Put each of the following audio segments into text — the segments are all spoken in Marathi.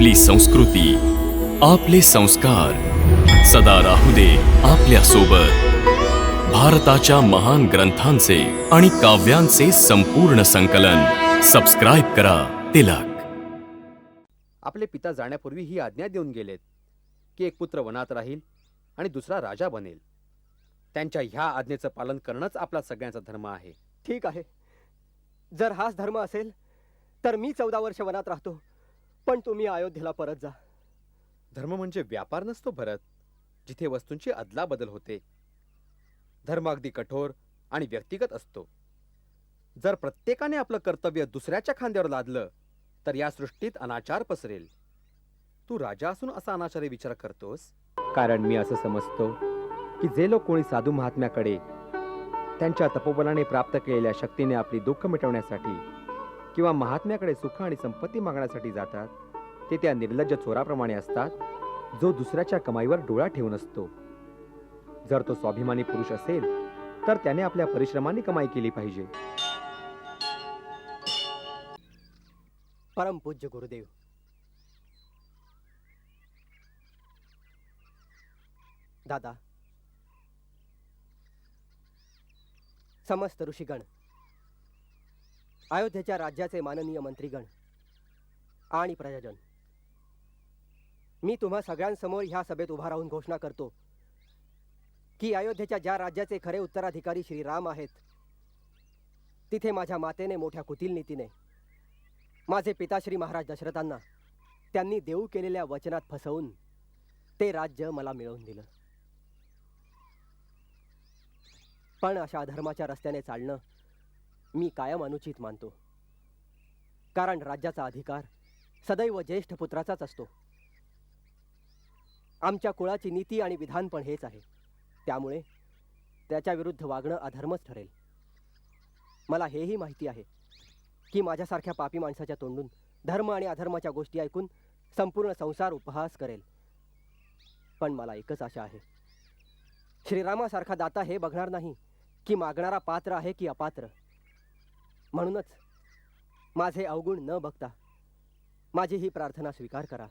आपली संस्कृती आपले संस्कार सदा राहू दे आपल्यासोबत. भारताच्या महान ग्रंथांचे आणि काव्यांचे संपूर्ण संकलन. सबस्क्राईब करा तिलक. आपले पिता जाण्यापूर्वी ही आज्ञा देऊन गेलेत की एक पुत्र वनात राहील आणि दुसरा राजा बनेल. त्यांच्या ह्या आज्ञेचं पालन करणंच आपला सगळ्यांचा धर्म आहे. ठीक आहे. जर हाच धर्म असेल तर मी चौदा वर्ष वनात राहतो. पण तुम्ही अयोध्येला परत जा. धर्म म्हणजे व्यापार नसतो भरत जिथे वस्तूंची अदलाबदल होते. धर्म अगदी कठोर आणि व्यक्तिगत असतो. जर प्रत्येकाने आपलं कर्तव्य दुसऱ्याच्या खांद्यावर लादलं तर या सृष्टीत अनाचार पसरेल. तू राजा असून असा अनाचारी विचार करतोस? कारण मी असं समजतो की जे लोक कोणी साधू महात्म्याकडे त्यांच्या तपोबलाने प्राप्त केलेल्या शक्तीने आपली दुःख मिटवण्यासाठी किंवा महात्म्याकडे सुख आणि संपत्ती मागण्यासाठी जातात ते त्या निर्लज्ज चोराप्रमाणे असतात जो दुसऱ्याच्या कमाईवर डोळा ठेवून असतो. जर तो स्वाभिमानी पुरुष असेल तर त्याने आपल्या परिश्रमाने कमाई केली पाहिजे. परमपूज्य गुरुदेव. दादा. समस्त ऋषीगण अयोध्येच्या राज्याचे माननीय मंत्रीगण आणि प्रजाजन. मी तुम्हा सगळ्यांसमोर ह्या सभेत उभा राहून घोषणा करतो की अयोध्येच्या ज्या राज्याचे खरे उत्तराधिकारी श्रीराम आहेत तिथे माझ्या मातेने मोठ्या कुतील नीतीने माझे पिताश्री महाराज दशरथांना त्यांनी देऊ केलेल्या वचनात फसवून ते राज्य मला मिळवून दिलं. पण अशा अधर्माच्या रस्त्याने चालणं मी कायम अनुचित मानतो. कारण राज्याचा अधिकार सदैव ज्येष्ठ पुत्राचाच असतो. आमच्या कुळाची नीती आणि विधान पण हेच आहे. त्यामुळे त्याच्या विरुद्ध वागणं अधर्मच ठरेल. मला हेही माहिती आहे की माझ्यासारख्या पापी माणसाच्या तोंडून धर्म आणि अधर्माच्या गोष्टी ऐकून संपूर्ण संसार उपहास करेल. पण मला एकच आशा आहे. श्रीरामासारखा दाता हे बघणार नाही की मागणारा पात्र आहे की अपात्र. म्हणूनच माझे अवगुण न बघता माझी ही प्रार्थना स्वीकार करा.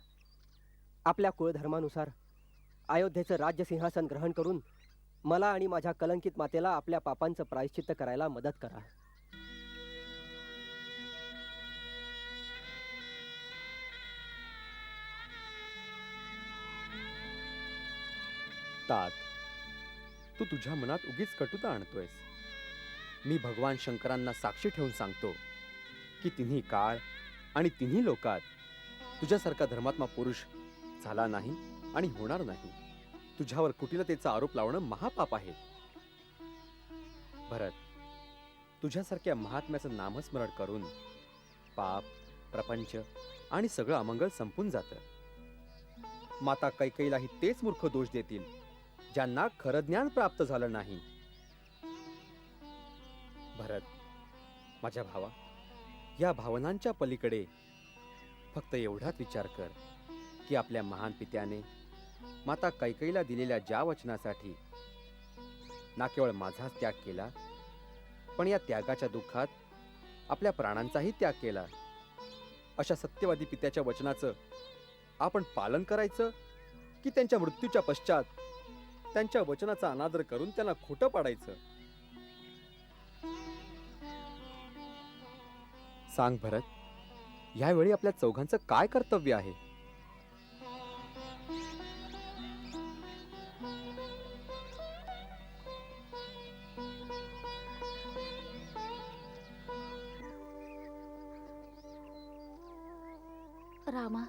आपल्या कुळधर्मानुसार अयोध्येचं राज्य सिंहासन ग्रहण करून मला आणि माझ्या कलंकित मातेला आपल्या पापांचं प्रायश्चित्त करायला मदत करा. तात तू तुझ्या मनात उगीच कटुता आणतोयस. मी भगवान शंकरांना साक्षी ठेवून सांगतो की तिन्ही काळ आणि तिन्ही लोकात तुझ्यासारखा धर्मात्मा पुरुष झाला नाही आणि होणार नाही. तुझ्यावर कुटिलतेचा आरोप लावणं महापाप आहे. भरत तुझ्यासारख्या महात्म्याचं नामस्मरण करून पाप प्रपंच आणि सगळं अमंगल संपून जातं. माता कैकईलाही तेच मूर्ख दोष देतील ज्यांना खरं ज्ञान प्राप्त झालं नाही. भरत माझ्या भावा या भावनांच्या पलीकडे फक्त एवढाच विचार कर की आपल्या महान पित्याने माता कैकईला दिलेल्या ज्या वचनासाठी ना केवळ माझाच त्याग केला पण या त्यागाच्या दुःखात आपल्या प्राणांचाही त्याग केला. अशा सत्यवादी पित्याच्या वचनाचं आपण पालन करायचं की त्यांच्या मृत्यूच्या पश्चात त्यांच्या वचनाचा अनादर करून त्यांना खोटं पाडायचं? सांग भरत यावेळी आपल्या चौघांचं काय कर्तव्य आहे? रामा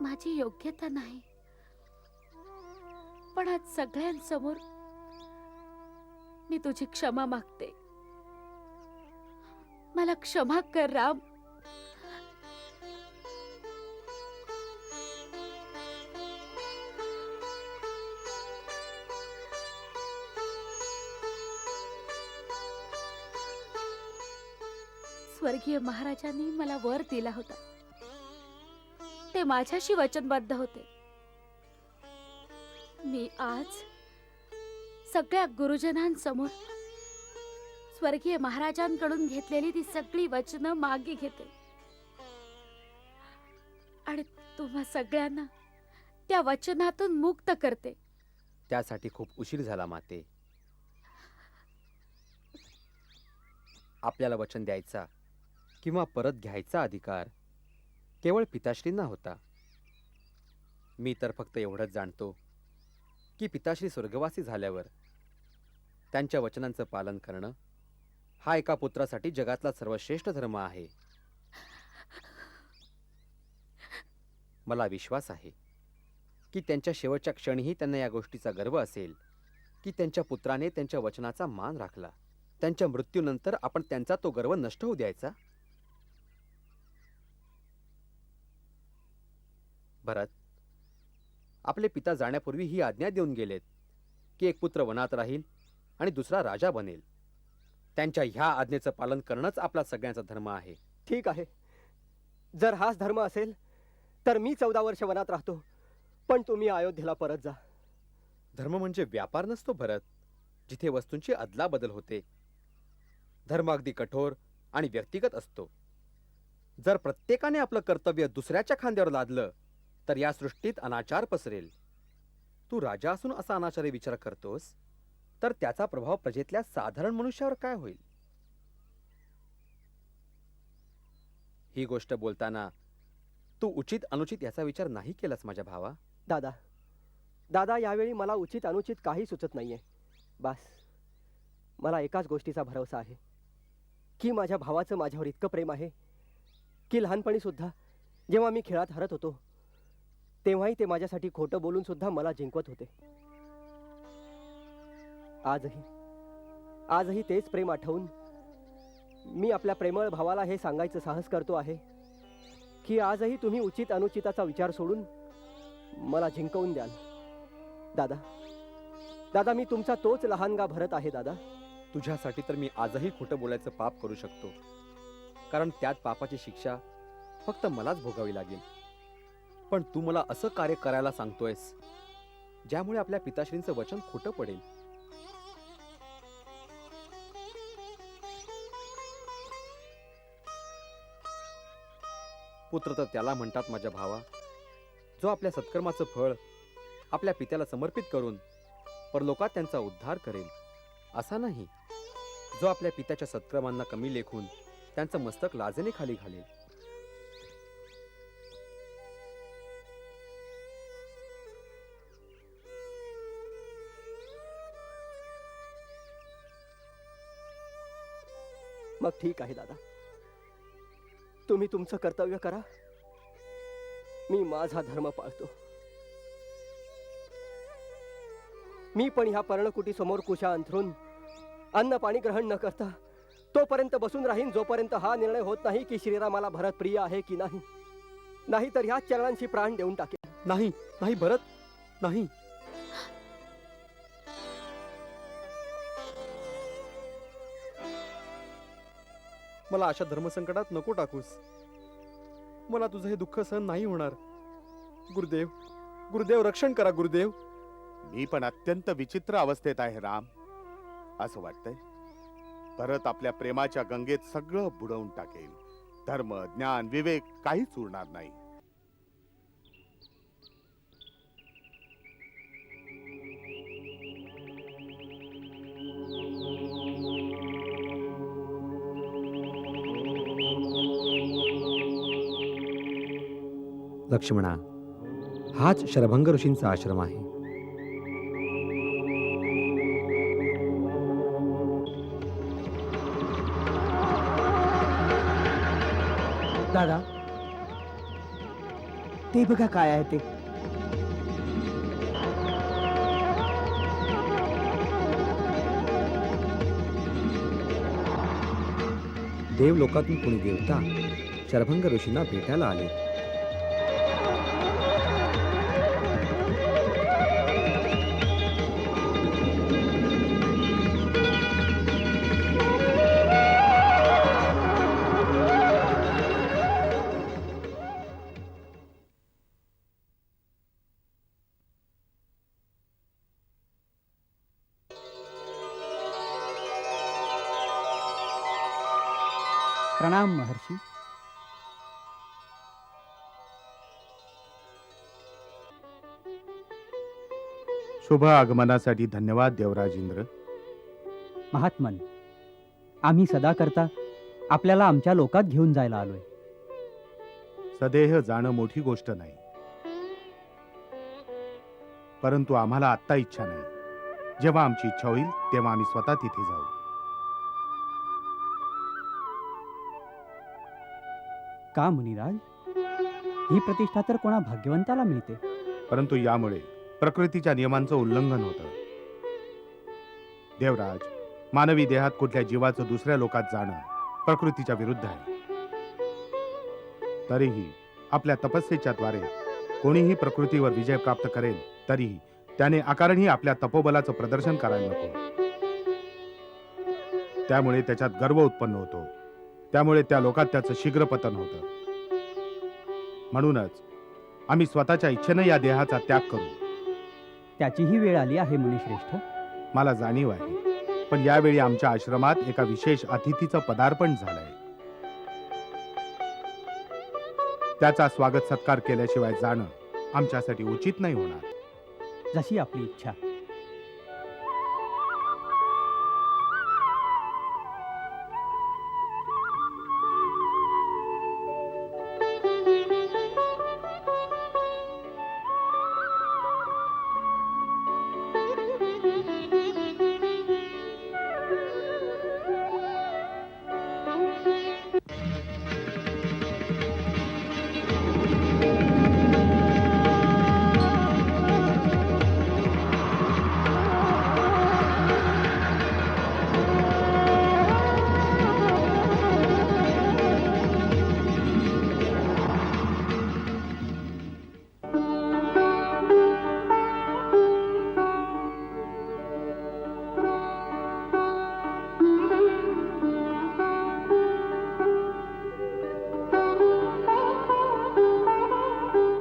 माझी योग्यता नाही. पण आज सगळ्यांसमोर मी तुझी क्षमा मागते. मला क्षमा कर राम. स्वर्गीय महाराजांनी मला वर दिला होता. ते माझ्याशी वचनबद्ध होते. मी आज सगळ्या गुरुजनांसमोर स्वर्गीय महाराजांकडून घेतलेली ती सगळी वचनं मागे घेते. आणि तुम्हा सगळ्यांना त्या वचनातून मुक्त करते. त्यासाठी खूप उशीर झाला माते. आपल्याला वचन द्यायचा किंवा परत घ्यायचा अधिकार केवळ पिताश्रींना होता. मी तर फक्त एवढंच जाणतो की पिताश्री स्वर्गवासी झाल्यावर त्यांच्या वचनांचं पालन करणं हा एका पुत्रासाठी जगातला सर्वश्रेष्ठ धर्म आहे. मला विश्वास आहे की त्यांच्या शेवटच्या क्षणीही त्यांना या गोष्टीचा गर्व असेल की त्यांच्या पुत्राने त्यांच्या वचनाचा मान राखला. त्यांच्या मृत्यूनंतर आपण त्यांचा तो गर्व नष्ट होऊ द्यायचा? भरत आपले पिता जाण्यापूर्वी ही आज्ञा देऊन गेलेत की एक पुत्र वनात राहील आणि दुसरा राजा बनेल. त्यांच्या ह्या आज्ञेचं पालन करणंच आपला सगळ्यांचा धर्म आहे. ठीक आहे. जर हाच धर्म असेल तर मी चौदा वर्ष वनात राहतो. पण तुम्ही अयोध्येला परत जा. धर्म म्हणजे व्यापार नसतो भरत जिथे वस्तूंची अदलाबदल होते. धर्म अगदी कठोर आणि व्यक्तिगत असतो. जर प्रत्येकाने आपलं कर्तव्य दुसऱ्याच्या खांद्यावर लादलं तर या सृष्टीत अनाचार पसरेल. तू राजा असून असा अनाचारी विचार करतोस? तर त्याचा प्रभाव प्रजेतल्या साधारण मनुष्यावर काय होईल? ही गोष्ट बोलताना तू उचित अनुचित याचा विचार नाही केलास माझ्या भावा? दादा दादा यावेळी मला उचित अनुचित काही सुचत नाहीये. बास मला एकाच गोष्टीचा भरवसा आहे. की माझ्या भावाचं माझ्यावर इतकं प्रेम आहे की लहानपणी सुद्धा जेव्हा मी खेळात हरत होतो तेव्हाही ते माझ्यासाठी खोटं बोलून सुद्धा मला जिंकवत होते. आजही. आजही तेच प्रेम आठवून मी आपल्या प्रेमळ भावाला हे सांगायचं साहस करतो आहे की आजही तुम्ही उचित अनुचिताचा विचार सोडून मला जिंकवून द्याल. दादा दादा मी तुमचा तोच लहानगा भरत आहे दादा. तुझ्यासाठी तर मी आजही खोटं बोलायचं पाप करू शकतो. कारण त्यात पापाची शिक्षा फक्त मलाच भोगावी लागेल. पण तू मला असं कार्य करायला सांगतोयस ज्यामुळे आपल्या पिताश्रींचं वचन खोटं पडेल. पुत्र तर त्याला म्हणतात माझ्या भावा. जो आपल्या सत्कर्माचं फळ आपल्या पित्याला समर्पित करून परलोकात त्यांचा उद्धार करेल. असा नाही. जो आपल्या पित्याच्या सत्क्रमांना कमी लेखून त्यांचं मस्तक लाजेने खाली घालेल. मग ठीक आहे दादा. तुम्ही तुमचं कर्तव्य करा. मी माझा धर्म पाळतो. मी पण ह्या पर्णकुटी समोर कुशा अंथरून अन्न पाणी ग्रहण न करता तोपर्यंत बसून राहीन जोपर्यंत हा निर्णय होत नाही की श्रीरामाला भरत प्रिय आहे की नाही. नाहीतर ह्याच चरणांशी प्राण देऊन टाकेल नाही नाही भरत. नाही. मला अशा धर्मसंकटात नको टाकूस. मला तुझं हे दुःख सहन नाही होणार. गुरुदेव गुरुदेव रक्षण करा गुरुदेव. मी पण अत्यंत विचित्र अवस्थेत आहे राम. असं वाटतंय. परत आपल्या प्रेमाच्या गंगेत सगळं बुडवून टाकेल. धर्म ज्ञान विवेक काहीच उरणार नाही. लक्ष्मणा हाच शरभंग ऋषींचा आश्रम आहे. दादा ते बघा काय आहे ते. देवलोकातून कोणी देवता शरभंग ऋषींना भेटायला आले. प्रणाम महर्षी। शुभ आगमनासाठी धन्यवाद देवराजेंद्र। महात्मन आम्ही सदा करता आपल्याला आमच्या लोकात घेऊन जायला आलोय। सदेह जाणं मोठी गोष्ट नाही। परंतु आम्हाला आत्ता इच्छा नाही। जेव्हा आमची इच्छा होईल तेव्हा आम्ही स्वतः तिथे जाऊ। का मुनिराज? ही प्रतिष्ठा तर कोणा भाग्यवंताला मिळते? परंतु यामुळे प्रकृतीच्या नियमांचं उल्लंघन होतं. देवराज मानवी देहात कुठल्या जीवाचं दुसऱ्या लोकात जाणं प्रकृतीच्या विरुद्ध आहे. तरीही आपल्या तपस्येच्या द्वारे कोणीही प्रकृतीवर विजय प्राप्त करेल तरीही त्याने आकारणही आपल्या तपोबलाचं प्रदर्शन करायला नको. त्यामुळे त्याच्यात गर्व उत्पन्न होतो. त्यामुळे त्या लोकात त्याचं शीघ्र पतन होतं. म्हणूनच आम्ही स्वतःच्या इच्छेनं या देहाचा त्याग करू. त्याचीही वेळ आली आहे मुनिश्रेष्ठ. मला जाणीव आहे. पण यावेळी आमच्या आश्रमात एका विशेष अतिथीचं पदार्पण झालंय. त्याचा स्वागत सत्कार केल्याशिवाय जाणं आमच्यासाठी उचित नाही होणार. जशी आपली इच्छा.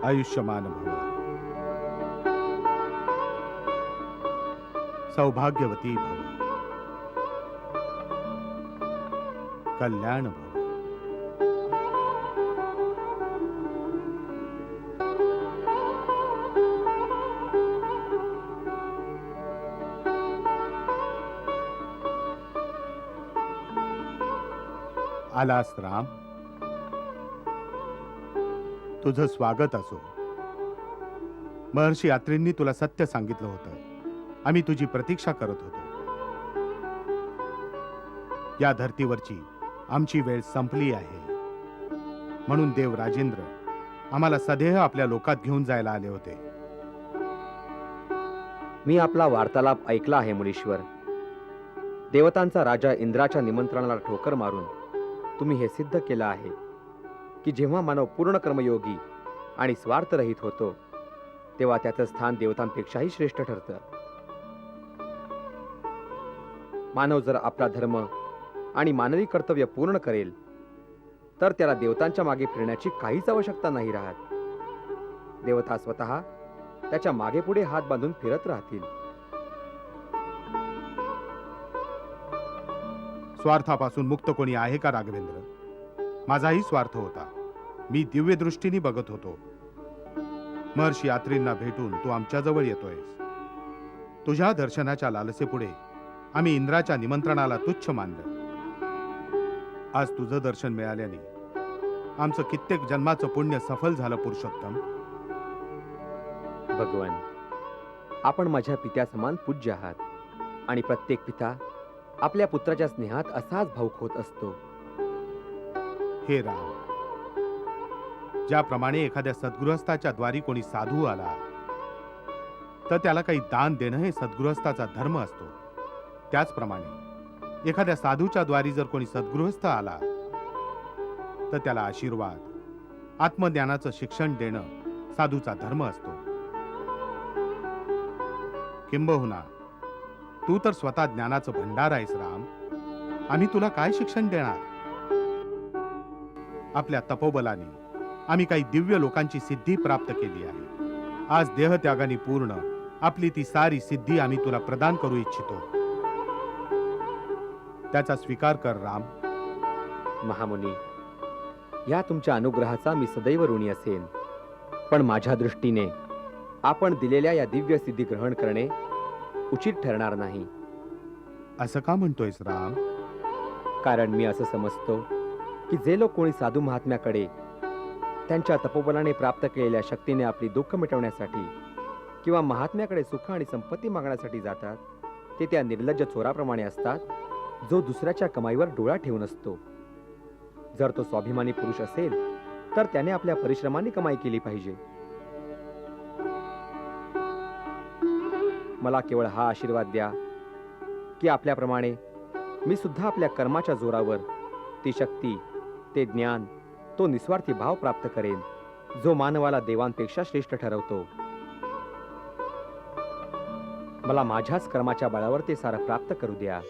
आयुष्यमान भव. सौभाग्यवती भव. कल्याण भव. आलास राम. तुझं स्वागत असो. महर्षी यात्रींनी तुला सत्य सांगितलं होतं. आम्ही तुझी प्रतीक्षा करत होतो. या धर्तीवरची आमची वेळ संपली आहे. म्हणून देव राजेंद्र आम्हाला सदेह आपल्या लोकात घेऊन जायला आले होते. मी आपला वार्तालाप ऐकला आहे मुनीश्वर. देवतांचा राजा इंद्राच्या निमंत्रणाला ठोकर मारून तुम्ही हे सिद्ध केलं आहे. की जेव्हा मानव पूर्ण कर्मयोगी आणि स्वार्थरहित होतो तेव्हा त्याचं स्थान देवतांपेक्षाही श्रेष्ठ ठरतं. मानव जर आपला धर्म आणि मानवी कर्तव्य पूर्ण करेल तर त्याला देवतांच्या मागे फिरण्याची काहीच आवश्यकता नाही राहत. देवता स्वतः त्याच्यामागे पुढे हात बांधून फिरत राहतील. स्वार्थापासून मुक्त कोणी आहे का राघवेंद्र? माझाही स्वार्थ होता. मी दिव्य दृष्टीने बघत होतो. महर्षी यात्रींना भेटून तू आमच्याजवळ येतोयस. तुझ्या दर्शनाच्या लालसेपुढे आम्ही इंद्राच्या निमंत्रणाला तुच्छ मानलं. आज तुझं दर्शन मिळाल्याने आमचं कित्येक जन्माचं पुण्य सफल झालं पुरुषोत्तम. भगवान आपण माझ्या पित्या समान पूज्य आहात आणि प्रत्येक पिता आपल्या पुत्राच्या स्नेहात असाच भाऊक होत असतो. हे राम ज्याप्रमाणे एखाद्या सद्गृहस्थाच्या द्वारी कोणी साधू आला तर त्याला काही दान देणं हे सद्गृहस्थाचा धर्म असतो. त्याचप्रमाणे एखाद्या साधूच्या द्वारी जर कोणी सद्गृहस्थ आला तर त्याला आशीर्वाद आत्मज्ञानाचं शिक्षण देणं साधूचा धर्म असतो. किंबहुना तू तर स्वतः ज्ञानाचं भंडार आहेस राम. आम्ही तुला काय शिक्षण देणार? आपल्या तपोबलाने. आम्ही काही दिव्य लोकांची सिद्धी प्राप्त केली आहे. आज देहत्यागाने पूर्ण आपली ती सारी सिद्धी आम्ही तुला प्रदान करू इच्छितो. त्याचा स्वीकार कर राम. महामुनी या तुमच्या अनुग्रहाचा मी सदैव ऋणी असेन. पण माझ्या दृष्टीने आपण दिलेल्या या दिव्य सिद्धी ग्रहण करणे उचित ठरणार नाही. असं का म्हणतोयस राम? कारण मी असं समजतो की जे लोक कोणी साधू महात्म्याकडे त्यांच्या तपोबलाने प्राप्त केलेल्या शक्तीने आपली दुःख मिटवण्यासाठी किंवा महात्म्याकडे सुख आणि संपत्ती मागण्यासाठी जातात ते त्या निर्लज्ज चोराप्रमाणे असतात जो दुसऱ्याच्या कमाईवर डोळा ठेवून असतो. जर तो स्वाभिमानी पुरुष असेल तर त्याने आपल्या परिश्रमाने कमाई केली पाहिजे. मला केवळ हा आशीर्वाद द्या की आपल्याप्रमाणे मी सुद्धा आपल्या कर्माच्या जोरावर ती शक्ती ते ज्ञान तो निस्वार्थी भाव प्राप्त करेन जो मानवाला देवांपेक्षा श्रेष्ठ ठरवतो. मला माझ्याच कर्माच्या बळावर ते सारं प्राप्त करू द्या.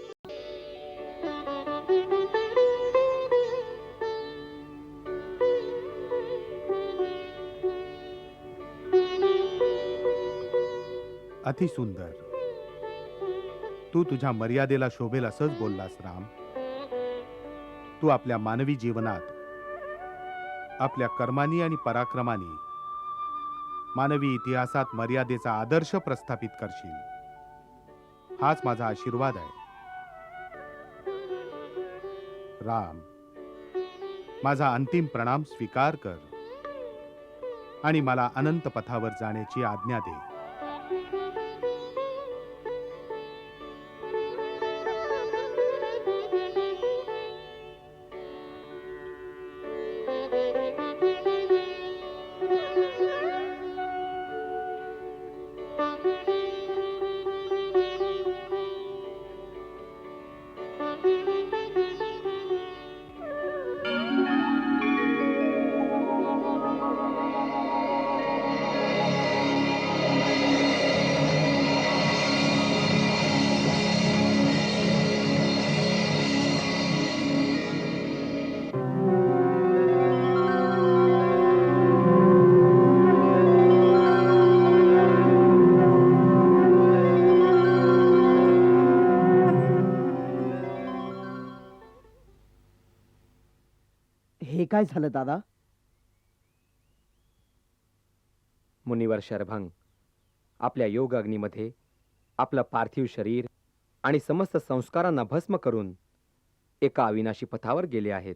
अतिसुंदर. तू तुझ्या मर्यादेला शोभेल असंच बोललास राम. तू आपल्या मानवी जीवनात आपल्या कर्मानी आणि पराक्रमाने मानवी इतिहासात मर्यादेचा आदर्श प्रस्थापित करशील. हाच माझा आशीर्वाद आहे. राम माझा अंतिम प्रणाम स्वीकार कर आणि मला अनंत पथावर जाण्याची आज्ञा दे. काय झालं दादा? मुनिवर शरभंग आपल्या योग अग्नीमध्ये आपलं पार्थिव शरीर आणि समस्त संस्कारांना भस्म करून एका अविनाशी पथावर गेले आहेत.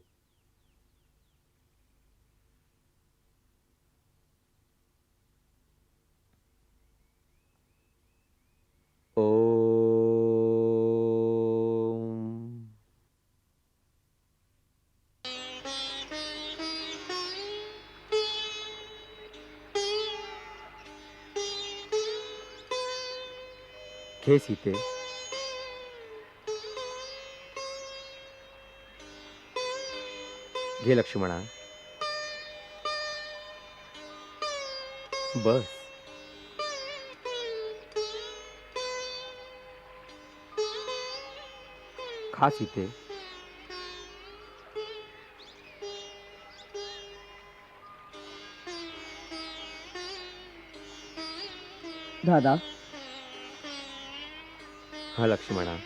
घे सीते घे लक्ष्मणा. बस. खा सीते दादा हा लक्ष्मणा.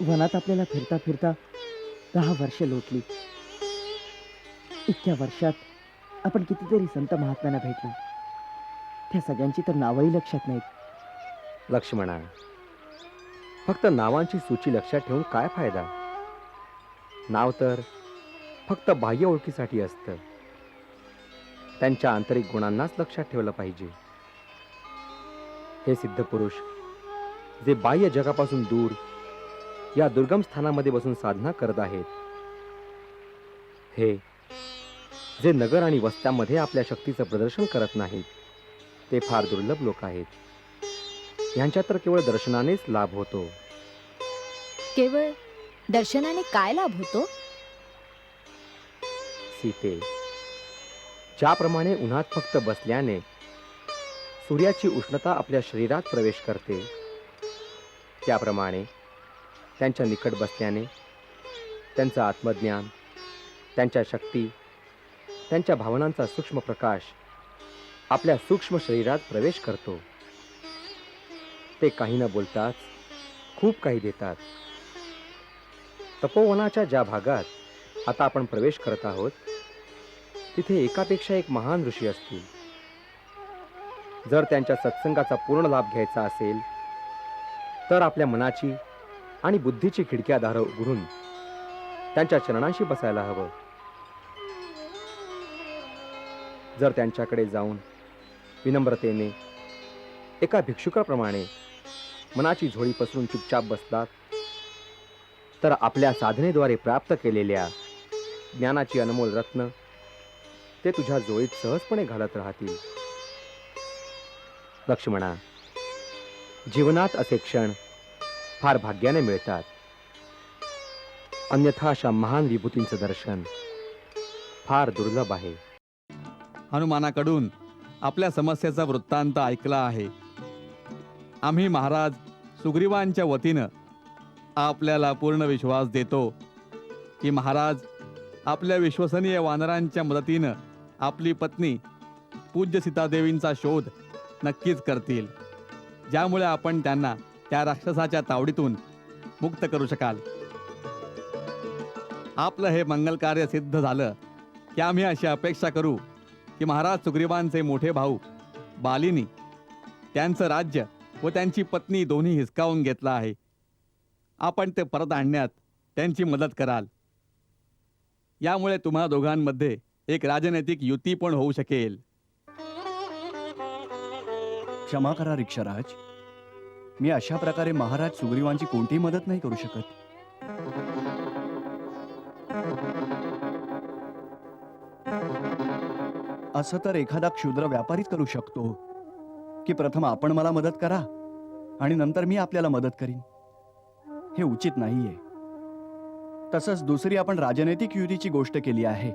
वनात आपल्याला फिरता फिरता दहा वर्ष लोटली. इतक्या वर्षात आपण कितीतरी संत महात्म्यांना भेटलो. त्या सगळ्यांची तर नावही लक्षात नाहीत. लक्ष्मणा फक्त नावांची सूची लक्षात ठेवून काय फायदा? नाव तर फक्त बाह्य ओळखीसाठी असतं. त्यांच्या आंतरिक गुणांनाच लक्षात ठेवलं पाहिजे. हे सिद्ध पुरुष जे बाह्य जगापासून दूर या दुर्गम स्थानामध्ये बसून साधना करत आहेत. हे जे नगर आणि वस्त्यांमध्ये आपल्या शक्तीचं प्रदर्शन करत नाहीत ते फार दुर्लभ लोक आहेत. यांच्या तर केवळ दर्शनानेच लाभ होतो. केवळ दर्शनाने काय लाभ होतो? सीते ज्याप्रमाणे उन्हात फक्त बसल्याने सूर्याची उष्णता आपल्या शरीरात प्रवेश करते त्याप्रमाणे त्यांच्या निकट बसल्याने त्यांचं आत्मज्ञान त्यांच्या शक्ती त्यांच्या भावनांचा सूक्ष्म प्रकाश आपल्या सूक्ष्म शरीरात प्रवेश करतो. ते काही न बोलताच खूप काही देतात. तपोवनाच्या ज्या भागात आता आपण प्रवेश करत आहोत तिथे एकापेक्षा एक महान ऋषी असतील. जर त्यांच्या सत्संगाचा पूर्ण लाभ घ्यायचा असेल तर आपल्या मनाची आणि बुद्धीची खिडक्या दारं उघडून त्यांच्या चरणांशी बसायला हवं. जर त्यांच्याकडे जाऊन विनम्रतेने एका भिक्षुकाप्रमाणे मनाची झोळी पसरून चुपचाप बसतात तर आपल्या साधनेद्वारे प्राप्त केलेल्या ज्ञानाची अनमोल रत्न ते तुझ्या जोळीत सहजपणे घालत राहतील. लक्ष्मणा जीवनात असे क्षण फार भाग्याने मिळतात. अन्यथा अशा महान विभूतींचं दर्शन फार दुर्लभ आहे. हनुमानाकडून आपल्या समस्येचा वृत्तांत ऐकला आहे. आम्ही महाराज सुग्रीवांच्या वतीनं आपल्याला पूर्ण विश्वास देतो की महाराज आपल्या विश्वसनीय वानरांच्या मदतीनं आपली पत्नी पूज्य सीतादेवींचा शोध नक्कीच करतील. ज्यामुळे आपण त्यांना त्या राक्षसाच्या तावडीतून मुक्त करू शकाल. आपलं हे मंगल कार्य सिद्ध झालं की आम्ही अशी अपेक्षा करू की महाराज सुग्रीवांचे मोठे भाऊ बालिनी त्यांचं राज्य व त्यांची पत्नी दोन्ही हिसकावून घेतलं आहे. आपण ते परत आणण्यात त्यांची मदत कराल. यामुळे तुम्हा दोघांमध्ये एक राजनैतिक युती पण होऊ शकेल. क्षमा करा रिक्षाराज. मी अशा प्रकारे महाराज सुग्रीवांची कोणतीही मदत नाही करू शकत. असं तर एखादा क्षुद्र व्यापारीच करू शकतो की प्रथम आपण मला मदत करा आणि नंतर मी आपल्याला मदत करीन. हे उचित नाहीये. तसंच दुसरी आपण राजनैतिक युतीची गोष्ट केली आहे.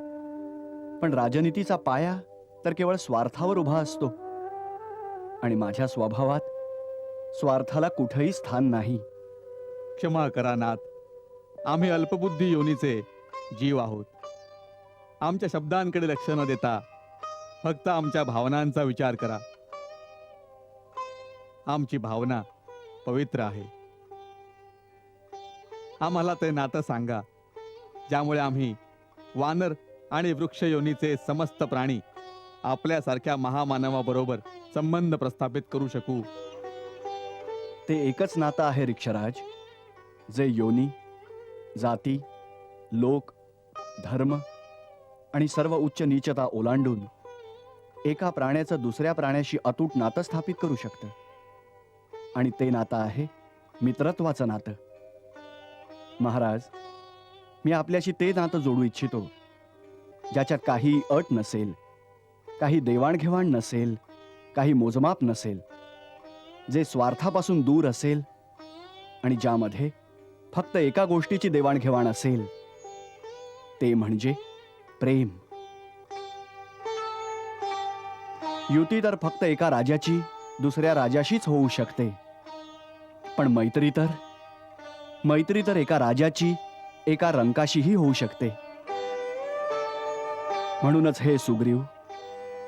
पण राजनीतीचा पाया तर केवळ स्वार्थावर उभा असतो. आणि माझ्या स्वभावात स्वार्थाला कुठेही स्थान नाही. क्षमा करा नाथ. आम्ही अल्पबुद्धी योनीचे जीव आहोत. आमच्या शब्दांकडे लक्ष न देता फक्त आमच्या भावनांचा विचार करा. आमची भावना पवित्र आहे. आम्हाला ते नातं सांगा ज्यामुळे आम्ही वानर आणि वृक्ष योनीचे समस्त प्राणी आपल्यासारख्या महामानवाबरोबर संबंध प्रस्थापित करू शकू. ते एकच नातं आहे रिक्षराज जे योनी जाती लोक धर्म आणि सर्व उच्च नीचता ओलांडून एका प्राण्याचं दुसऱ्या प्राण्याशी अतूट नातं स्थापित करू शकतं. आणि ते नातं आहे मित्रत्वाचं नातं. महाराज मी आपल्याशी ते नातं जोडू इच्छितो ज्याच्यात काही अट नसेल काही देवाणघेवाण नसेल काही मोजमाप नसेल. जे स्वार्थापासून दूर असेल आणि ज्यामध्ये फक्त एका गोष्टीची देवाणघेवाण असेल ते म्हणजे प्रेम. युती तर फक्त एका राजाची दुसऱ्या राजाशीच होऊ शकते. पण मैत्री तर मैत्री तर एका राजाची एका रंकाशीही होऊ शकते. म्हणूनच हे सुग्रीव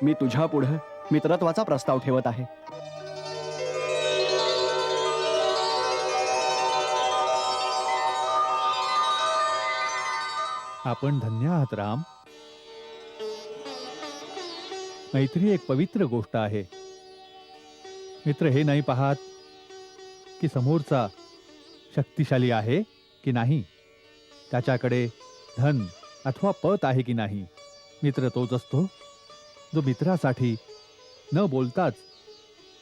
मी तुझ्या पुढं मित्रत्वाचा प्रस्ताव ठेवत आहे. आपण धन्य आहात राम. मैत्री एक पवित्र गोष्ट आहे. मित्र हे नाही पाहत की समोरचा शक्तिशाली आहे की नाही? त्याच्याकडे धन अथवा पत आहे की नाही? मित्र तोच असतो. जो मित्रासाठी न बोलताच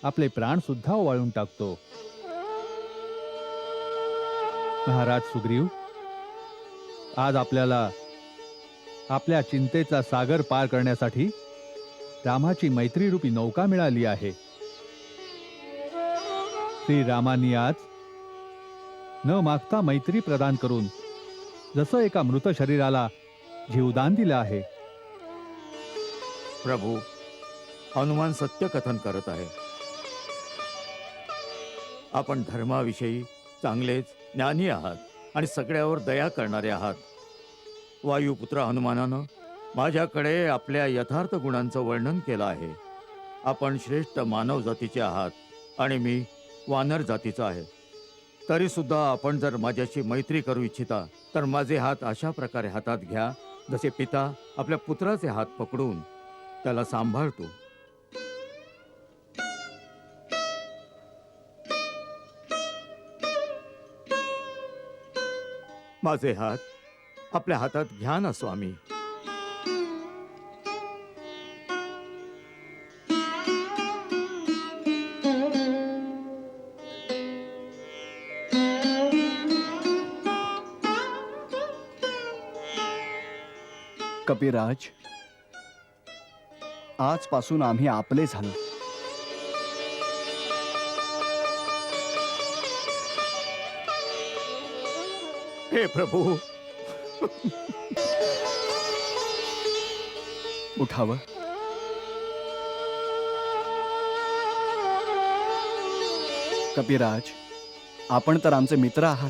आपले प्राणसुद्धा वाळून टाकतो. महाराज सुग्रीव आज आपल्याला आपल्या चिंतेचा सागर पार करण्यासाठी रामाची मैत्रीरूपी नौका मिळाली आहे. श्रीरामांनी आज न मागता मैत्री प्रदान करून जसं एका मृत शरीराला जीवदान दिलं आहे. प्रभू हनुमान सत्य कथन करत आहे. आपण धर्माविषयी चांगलेच ज्ञानी आहात आणि सगळ्यावर दया करणारे आहात. वायुपुत्र हनुमानानं माझ्याकडे आपल्या यथार्थ गुणांचं वर्णन केलं आहे. आपण श्रेष्ठ मानव जातीचे आहात आणि मी वानर जातीचा आहे. तरीसुद्धा आपण जर माझ्याशी मैत्री करू इच्छिता तर माझे हात अशा प्रकारे हातात घ्या जसे पिता आपल्या पुत्राचे हात पकडून त्याला सांभाळतो. माझे हात आपल्या हातात घ्या ना स्वामी. कपिराज आजपासून आम्ही आपले झालो. हे प्रभू उठावं. कपिराज आपण तर आमचे मित्र आहात.